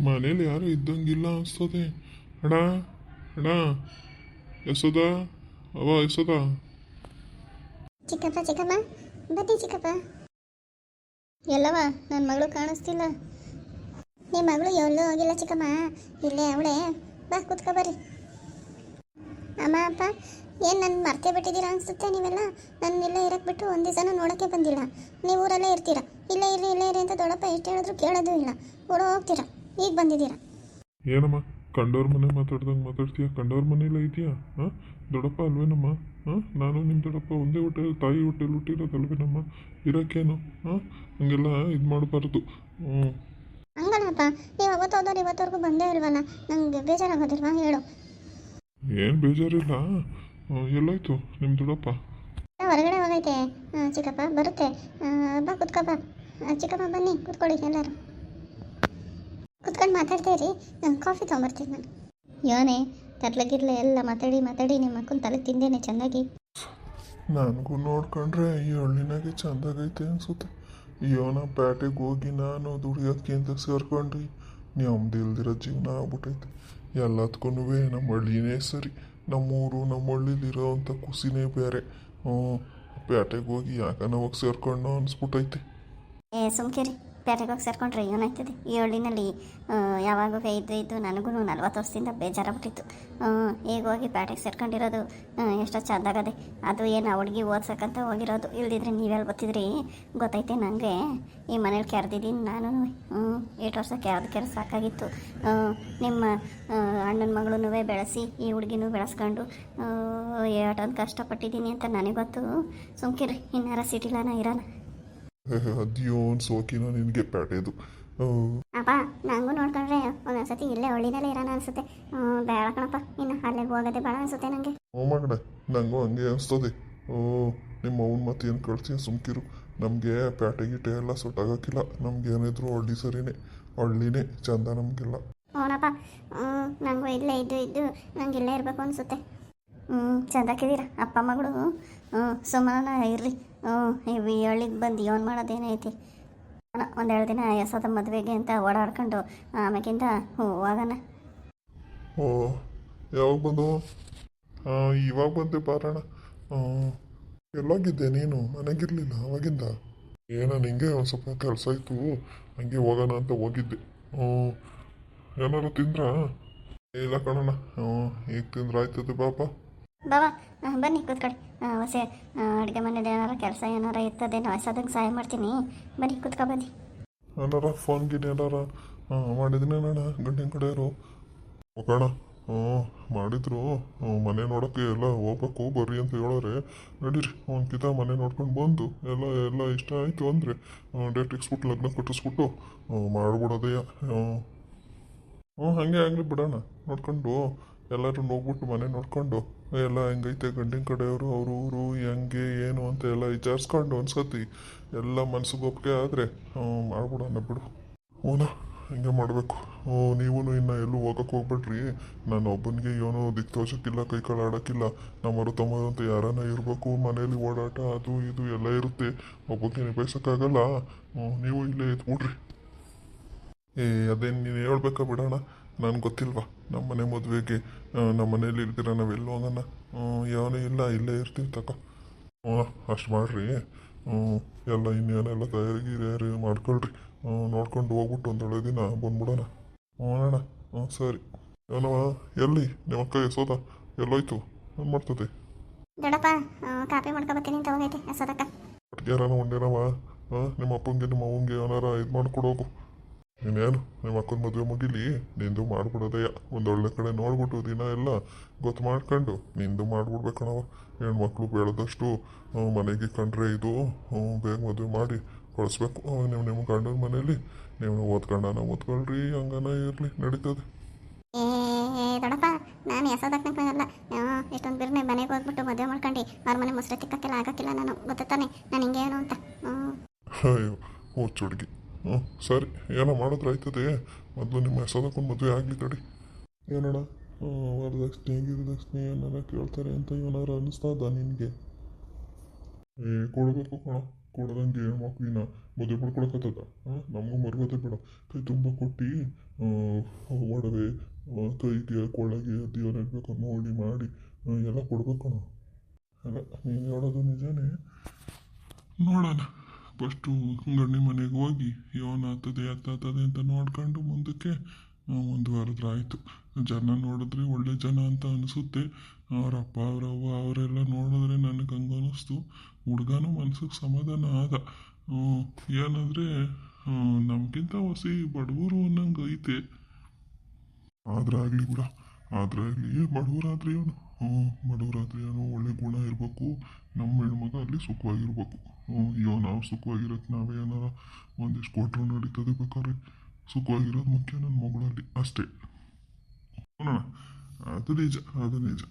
ಮನೇಲಿ ಯಾರು ಇದ್ದಂಗಿಲ್ಲ ಅನ್ಸ್ತದೆ. ಅಣ್ಣ ಅಣ್ಣ ಎಸದ ಅವ ಎಸದ ಚಿಕ್ಕಪ್ಪ ಚಿಕ್ಕಪ್ಪ ಬನ್ನಿ ಚಿಕ್ಕಪ್ಪ. ಎಲ್ಲವ ನನ್ನ ಮಗಳು ಕಾಣಿಸ್ತಿಲ್ಲ. ನಿಮ್ಮ ಮಗಳು ಎಲ್ಲೂ ಹೋಗಿಲ್ಲ ಚಿಕ್ಕಮ್ಮ. ಇಲ್ಲೇ ಅವಳೆ. ಬಾ, ಕೂತ್ಕೊ, ಬರ್ರಿ. ಅಮ್ಮ, ಅಪ್ಪ, ಏನು ನನ್ನ ಮರ್ತೇ ಬಿಟ್ಟಿದ್ದೀರಾ ಅನಿಸುತ್ತೆ ನೀವೆಲ್ಲ? ನನ್ನ ಇಲ್ಲೇ ಇರಕ್ಕೆ ಬಿಟ್ಟು ಒಂದು ದಿವಸನೂ ನೋಡೋಕ್ಕೆ ಬಂದಿಲ್ಲ. ನೀವು ಊರಲ್ಲೇ ಇರ್ತೀರಾ? ಇಲ್ಲೇ ಇರಿ ಇಲ್ಲೇ ಇರಿ ಅಂತ ದೊಡ್ಡಪ್ಪ ಎಷ್ಟು ಹೇಳಿದ್ರು ಕೇಳೋದು ಇಲ್ಲ. ಓಡೋ ಹೋಗ್ತೀರಾ ಈಗ ಬಂದಿದ್ದೀರಾ? ಏನಮ್ಮ? ಕಂಡೋರ್ ಮನೆ ಮಾತಾಡ್ದಂಗೆ ಮಾತಾಡ್ತೀಯ? ಕಂಡೋರ್ ಮನೇಲಿ ಐತಿಯಾ ಹಾಂ? ದೊಡ್ಡಪ್ಪ ಅಲ್ವೇನಮ್ಮ? ಹಾಂ? ನಾನು ನಿಮ್ಮ ದೊಡ್ಡಪ್ಪ ಒಂದೇ ಹೋಟೆಲ್ ತಾಯಿ ಹೋಟೆಲ್ ಹುಟ್ಟಿರೋದಲ್ವೇನಮ್ಮ ಇರೋಕ್ಕೇನು? ಹಾಂ? ಹಂಗೆಲ್ಲ ಇದು ಮಾಡಬಾರ್ದು. ಹ್ಞೂ ಹಂಗಲ್ಲಪ್ಪ ನೀವು ಅವತ್ತು ಹೋದವ್ರು ಇವತ್ತವರೆಗೂ ಬಂದೇ ಇಲ್ವಲ್ಲ ನಂಗೆ ಬೇಜಾರಾಗೋದಿಲ್ವಾ ಹೇಳು. ಏನು ಬೇಜಾರಿಲ್ಲ. ಆ, ಎಲ್ಲಾಯ್ತು ನಿಮ್ಮ ದೊಡ್ಡಪ್ಪ? ಹೊರಗಡೆ ಹೋಗೈತೆ. ಆ, ಚಿಕ್ಕಪ್ಪ ಬರುತ್ತೆ. ಆ, ಬಾ ಕುತ್ಕೋ ಬಾ. ಆ, ಚಿಕ್ಕಪ್ಪ ಬನ್ನಿ ಕುತ್ಕೊಳ್ಳಿ ಎಲ್ಲರೂ. ಕುತ್ಕೊಂಡು ಮಾತಾಡ್ತೀರಿ ನಾನು ಕಾಫಿ ತೊಗೊಂಬರ್ತೀನಿ ನಾನು. ಯೋನೆ ತರ್ಲಗಿರ್ಲೆ ಎಲ್ಲ ಮಾತಾಡಿ ಮಾತಾಡಿ ನಿಮ್ಮ ಅಕ್ಕನ ತಲೆ ತಿಂದೇನೆ ಚೆನ್ನಾಗಿ ನನಗೂ ನೋಡ್ಕೊಂಡ್ರೆ ಈ ಹಳ್ಳಿನಾಗೆ ಚಂದಾಗೈತೆ ಅನ್ಸುತ್ತೆ. ಯೋನ ಪ್ಯಾಟೆಗೆ ಹೋಗಿ ನಾನು ದುಡಿಯೋದಕ್ಕಿಂತ ಅಂತ ಸೇರ್ಕೊಂಡ್ರಿ. ಇಲ್ದಿರೋ ಜೀವನ ಆಗ್ಬಿಟ್ಟೈತೆ ಎಲ್ಲದಕ್ಕೂ ನಮ್ಮ ಹಳ್ಳಿನೇ ಸರಿ. ನಮ್ಮೂರು ನಮ್ಮ ಹಳ್ಳಿಲಿರೋ ಅಂಥ ಖುಷಿನೇ ಬೇರೆ. ಹ್ಞೂ ಪ್ಯಾಟೆಗೆ ಹೋಗಿ ಯಾಕೆ ಹೋಗಿ ಸೇರ್ಕೊಂಡು ಅನ್ಸ್ಬಿಟ್ಟೈತೆ ಏ ಸುಮ್ಕಿರಿ. ಪೇಟೆಗೆ ಹೋಗಿ ಸೇರ್ಕೊಂಡ್ರೆ ಏನಾಯ್ತದೆ? ಈ ಹಳ್ಳಿನಲ್ಲಿ ಯಾವಾಗ ಇದ್ದು ಇದ್ದು ನನಗೂ ನಲ್ವತ್ತು ವರ್ಷದಿಂದ ಬೇಜಾರಾಗ್ಬಿಟ್ಟಿತ್ತು. ಬಿಟ್ಟಿತ್ತು ಈಗ ಹೋಗಿ ಪೇಟೆಗೆ ಸೇರ್ಕೊಂಡಿರೋದು ಎಷ್ಟೋ ಚೆಂದಾಗದೆ. ಅದು ಏನು ಆ ಹುಡುಗಿ ಓದ್ಸಕ್ಕಂತ ಹೋಗಿರೋದು ಇಲ್ದಿದ್ರೆ ನೀವೆಲ್ಲ ಗೊತ್ತಿದ್ರಿ? ಗೊತ್ತೈತೆ ನನಗೆ ಈ ಮನೇಲಿ ಕೆರೆದಿದ್ದೀನಿ ನಾನು. ಏಟು ವರ್ಷ ಕೆರೆದು ಕೆರೆ ಸಾಕಾಗಿತ್ತು. ನಿಮ್ಮ ಅಣ್ಣನ ಮಗಳೂ ಬೆಳೆಸಿ, ಈ ಹುಡುಗಿನೂ ಬೆಳೆಸ್ಕೊಂಡು ಏಟೊಂದು ಕಷ್ಟಪಟ್ಟಿದ್ದೀನಿ ಅಂತ ನನಗೆ ಗೊತ್ತು. ಸುಮ್ಕಿರಿ ಇನ್ನಾರ ಸಿಟಿಲಾನ ಇರೋಣ ಅದ್ಯೋನ್ ಸೋಕಿನ ನಿನಗೆ ಪೇಟೆದು ಅಪ್ಪ ನಂಗೂ ನೋಡ್ಕೊಂಡ್ರೆ ಒಂದೊಂದ್ಸತಿ ಇಲ್ಲೇ ಒಳ್ಳಿನಲ್ಲೇ ಇರೋಣ ಅನ್ಸುತ್ತೆ. ಬೇಡ ಕಣಪ್ಪ ಇನ್ನು ಅಲ್ಲಿಗೆ ಹೋಗೋದೆ ಬೇಡ ಅನ್ಸುತ್ತೆ ನನಗೆ ಹ್ಞೂ ಮಗಡೆ ನಂಗೂ ಹಂಗೆ ಅನಿಸ್ತದೆ. ಓ ನಿಮ್ಮ ಅವ್ನ ಮತ್ತೆ ಏನು ಕಳ್ತೀನಿ ಸುಮ್ಕಿರು. ನಮಗೆ ಪ್ಯಾಟೆ ಗೀಟೆ ಎಲ್ಲ ಸೊಟ್ಟಾಗಕ್ಕಿಲ್ಲ ನಮ್ಗೆ ಏನಿದ್ರು ಹಳ್ಳಿ ಸರಿನೇ ಹಳ್ಳಿನೇ ಚಂದ ನಮಗೆಲ್ಲ. ಹ್ಞೂನಪ್ಪ ಹ್ಞೂ ನನಗೂ ಇಲ್ಲೇ ಇದ್ದು ಇದ್ದು ನಂಗೆ ಇಲ್ಲೇ ಇರಬೇಕು ಅನ್ಸುತ್ತೆ. ಹ್ಞೂ ಚಂದಾಕಿದ್ದೀರ ಅಪ್ಪ ಮಗಳು? ಹ್ಞೂ ಸುಮ್ಮನ ಇರ್ರಿ ಹ್ಞೂ ಈ ಹಳ್ಳಿಗೆ ಬಂದು ಏನು ಮಾಡೋದೇನೈತಿ? ಒಂದೆರಡು ದಿನ ಎಸದ ಮದುವೆಗೆ ಅಂತ ಓಡಾಡ್ಕೊಂಡು ಆಮೇಕಿಂದ ಹ್ಞೂ ಹೋಗೋಣ. ಓ, ಯಾವಾಗ ಬಂದು? ಇವಾಗ ಬಂದೆ ಪಾರಣ ಎಲ್ಲೋಗಿದ್ದೆ ನೀನು? ಮನೆಗಿರಲಿಲ್ಲ ಅವಾಗಿಂದ? ಏನೋ ನಿಂಗೆ ಒಂದು ಸ್ವಲ್ಪ ಕೆಲಸ ಇತ್ತು. ಹಂಗೆ ಹೋಗೋಣ ಅಂತ ಹೋಗಿದ್ದೆ. ಹ್ಞೂ ಏನಾರು ತಿಂದ್ರಾ? ಇಲ್ಲ ಕಣಣ್ಣ. ಹ್ಞೂ ಈಗ ತಿಂದ್ರೆ ಆಯ್ತದೆ ಪಾಪ. ಆ, ಬನ್ನಿ ಕೂತ್ಕೊಳ್ಳಿ. ಹೊಸ ಅಡುಗೆ ಮನೇಲಿ ಏನಾರ ಕೆಲಸ ಏನಾರ ಇರ್ತದೆ ಹೊಸದಂಗೆ ಸಹಾಯ ಮಾಡ್ತೀನಿ. ಬನ್ನಿ ಕೂತ್ಕೊ ಬನ್ನಿ. ಏನಾರ ಫೋನ್ ಗಿನ್ ಏನಾರ ಮಾಡಿದ್ನೇನಣ್ಣ ಗಂಡಿನ ಕಡೆಯವರು. ಹೋಗೋಣ ಹ್ಞೂ ಮಾಡಿದ್ರು. ಮನೆ ನೋಡೋಕ್ಕೆ ಎಲ್ಲ ಹೋಗ್ಬೇಕು ಬರ್ರಿ ಅಂತ ಹೇಳೋರೆ. ನಡೀರಿ ಒಂದು ಕಿತ ಮನೆ ನೋಡ್ಕೊಂಡು ಬಂದು ಎಲ್ಲ ಎಲ್ಲ ಇಷ್ಟ ಆಯಿತು ಅಂದರೆ ಡೇಟ್ ಇಕ್ಸ್ಬಿಟ್ಟು ಲಗ್ನ ಕಟ್ಟಿಸ್ಬಿಟ್ಟು ಹ್ಞೂ ಮಾಡ್ಬಿಡೋದೇ ಹ್ಞೂ ಹ್ಞೂ ಹಾಗೆ ಆಗಲಿ ಬಿಡೋಣ ನೋಡ್ಕೊಂಡು. ಎಲ್ಲರೂ ನೋಡ್ಬಿಟ್ಟು ಮನೆ ನೋಡ್ಕೊಂಡು, ಎಲ್ಲ ಹೆಂಗೈತೆ ಗಂಡಿನ ಕಡೆಯವರು, ಅವರು ಊರು, ಹೆಂಗೆ, ಏನು ಅಂತ ಎಲ್ಲ ವಿಚಾರಿಸ್ಕೊಂಡು ಒಂದ್ಸತಿ ಎಲ್ಲ ಮನ್ಸಿಗೆ ಒಪ್ಪಿಗೆ ಆದರೆ ಮಾಡ್ಬಿಡೋಣ ಬಿಡು. ಹೂನ ಹಿಂಗೆ ಮಾಡಬೇಕು. ನೀವು ಇನ್ನು ಎಲ್ಲೂ ಹೋಗಕ್ಕೆ ಹೋಗ್ಬೇಡ್ರಿ. ನಾನು ಒಬ್ಬನಿಗೆ ಏನೋ ದಿಕ್ ತೋಚಕ್ಕಿಲ್ಲ ಕೈ ಕಾಲು ಆಡೋಕ್ಕಿಲ್ಲ. ನಮ್ಮರು ತಮ್ಮರು ಅಂತ ಯಾರನ್ನ ಇರಬೇಕು ಮನೇಲಿ ಓಡಾಟ, ಅದು ಇದು ಎಲ್ಲ ಇರುತ್ತೆ. ಒಬ್ಬಕ್ಕೆ ನಿಭಾಯಿಸೋಕ್ಕಾಗಲ್ಲ. ನೀವು ಇಲ್ಲೇ ಇದ್ಬಿಡ್ರಿ. ಏ, ಅದೇನು ನೀನು ಹೇಳ್ಬೇಕಾ ಬಿಡೋಣ? ನನಗೆ ಗೊತ್ತಿಲ್ವಾ? ನಮ್ಮ ಮನೆ ಮದುವೆಗೆ ನಮ್ಮ ಮನೇಲಿ ಇರ್ತೀರ ನಾವೆಲ್ಲ ಹೋಗೋಣ ಯಾವನೂ ಇಲ್ಲ ಇಲ್ಲೇ ಇರ್ತೀವಿ ತಕ್ಕ ಹ್ಞೂ ಅಷ್ಟು ಮಾಡಿರಿ. ಹ್ಞೂ ಎಲ್ಲ ಇನ್ನೇನೆಲ್ಲ ತಯಾರಿ ಗಿರಿಯಾರಿ ಮಾಡ್ಕೊಳ್ರಿ. ನೋಡ್ಕೊಂಡು ಹೋಗ್ಬಿಟ್ಟು ಒಂದೊಳ್ಳೆ ದಿನ ಬಂದ್ಬಿಡೋಣ. ಹ್ಞೂ ಅಣ್ಣ ಹ್ಞೂ ಸರಿ. ಏನವ ಎಲ್ಲಿ? ನಿಮ್ಮ ಅಕ್ಕ ಎಸೋದ ಎಲ್ಲೋಯ್ತು? ಏನು ಮಾಡ್ತದೆ? ದೊಡ್ಡಪ್ಪ ಕಾಪಿ ಮಾಡ್ಕೊಬತ್ತೀನಿ ಅಂತ ಹೋಗೈತೆ ಯಾರಾನ ಒಂದೇನವ ನಿಮ್ಮ ಅಪ್ಪಂಗೆ ನಿಮ್ಮ ಅವಂಗೆ ಏನಾರ ಇದು ಮಾಡ್ಕೊಡೋಗು. ಇನ್ನೇನು? ನಿಮ್ಮ ಅಕ್ಕನ ಮದುವೆ ಮುಗಿಲಿ. ನಿಂದು ಮಾಡ್ಬಿಡೋದಯ್ಯ ಒಂದೊಳ್ಳೆ ಕಡೆ ನೋಡ್ಬಿಟ್ಟು ದಿನ ಎಲ್ಲ ಗೊತ್ತು ಮಾಡ್ಕೊಂಡು ನಿಂದು ಮಾಡ್ಬಿಡ್ಬೇಕಣವ ಹೆಣ್ಮಕ್ಳು ಬೆಳೆದಷ್ಟು ಮನೆಗೆ ಕಂಡ್ರೆ ಇದು ಬೇಗ ಮದುವೆ ಮಾಡಿ ಕಳಿಸ್ಬೇಕು. ನೀವು ನಿಮ್ಮ ಗಂಡನ ಮನೇಲಿ ನೀವು ಓದ್ಕೊಂಡನ ಓದ್ಕೊಳ್ರಿ ಹಂಗನ ಇರಲಿ ನಡೀತದೆ. ದೊಡ್ಡಪ್ಪ ನಾನು ಎಸೋದಕ್ಕಲ್ಲ ಎಷ್ಟೊಂದು ಬಿರ್ನೆ ಮನೆಗೆ ಹೋಗ್ಬಿಟ್ಟು ಮದುವೆ ಮಾಡ್ಕೊಂಡು. ಅವ್ರ ಮನೆ ಮೊಸರು ತಿಕ್ಕಕ್ಕೆಲ್ಲ ಆಗಕ್ಕಿಲ್ಲ ನಾನು ಗೊತ್ತಾನೆ ನಾನು ಹಿಂಗೇನು ಅಂತ. ಅಯ್ಯೋ ಹುಚ್ಚು ಹುಡುಗಿ ಸರಿ. ಏನೋ ಮಾಡಿದ್ರೆ ಆಯ್ತದೆ. ಮೊದಲು ನಿಮ್ಮ ಹೆಸರಕ್ಕೊಂದು ಮದುವೆ ಆಗಲಿ ತಡಿ. ಏನೋಣ ವರದಕ್ಷಿಣೆ ಗಿರದಕ್ಷಿಣೆ ಏನಾರ ಕೇಳ್ತಾರೆ ಅಂತ ಏನಾರ ಅನ್ನಿಸ್ತದ ನಿನಗೆ? ಏ, ಕೊಡಬೇಕು ಕಣ. ಕೊಡದಂಗೆ ಮಕ್ಕಳಿನ ಮದುವೆ ಮಾಡ್ಕೊಳಕತ್ತದ ಹಾಂ, ನಮಗೂ ಮರ್ಗೋದೆ ಬೇಡ. ಕೈ ತುಂಬ ಕೊಟ್ಟು ಒಡವೆ ಕೈಗೆ, ಕೊಳಗೆ, ದೇವರ ಇರಬೇಕು ನೋಡಿ ಮಾಡಿ ಎಲ್ಲ ಕೊಡ್ಬೇಕು ಕಣ. ಅಲ್ಲ, ನೀನು ಹೇಳೋದು ನಿಜನೇ? ನೋಡೋಣ. ಫಸ್ಟು ಗಂಡಿ ಮನೆಗೆ ಹೋಗಿ ಇವನ್ ಆಗ್ತದೆ ಎತ್ತಾಗ್ತದೆ ಅಂತ ನೋಡ್ಕೊಂಡು ಮುಂದಕ್ಕೆ ವಾರದ ಆಯಿತು. ಜನ ನೋಡಿದ್ರೆ ಒಳ್ಳೆ ಜನ ಅಂತ ಅನಿಸುತ್ತೆ. ಅವ್ರ ಅಪ್ಪ ಅವ್ರವ್ವ ಅವರೆಲ್ಲ ನೋಡಿದ್ರೆ ನನಗೆ ಹಂಗೆ ಅನ್ನಿಸ್ತು ಹುಡ್ಗನು ಮನ್ಸಿಗೆ ಸಮಾಧಾನ ಆದ. ಏನಂದ್ರೆ ನಮಗಿಂತ ಹೊಸಿ ಬಡವರು ಅನ್ನಂಗೆ ಐತೆ. ಆದ್ರೆ ಆಗಲಿ ಕೂಡ ಆದ್ರೆ ಆಗಲಿ ಬಡವರಾದ್ರೆ ಏನು ಹ್ಞೂ ಬಡವರಾದ್ರೆ ಏನು ಒಳ್ಳೆ ಗುಣ ಇರಬೇಕು. ನಮ್ಮ ಹೆಣ್ಮಗ ಅಲ್ಲಿ ಸುಖವಾಗಿರ್ಬೇಕು. ಅಯ್ಯೋ, ನಾವು ಸುಖವಾಗಿರೋದು ನಾವೇ ಏನಾರ ಒಂದಿಷ್ಟು ಕೊಟ್ಟರು ನಡೀತದೆ ಬೇಕಾದ್ರೆ. ಸುಖವಾಗಿರೋದು ಮುಖ್ಯ ನನ್ನ ಮಗಳಲ್ಲಿ, ಅಷ್ಟೇ. ನೋಡೋಣ, ಅದು ನಿಜ ಅದು ನಿಜ.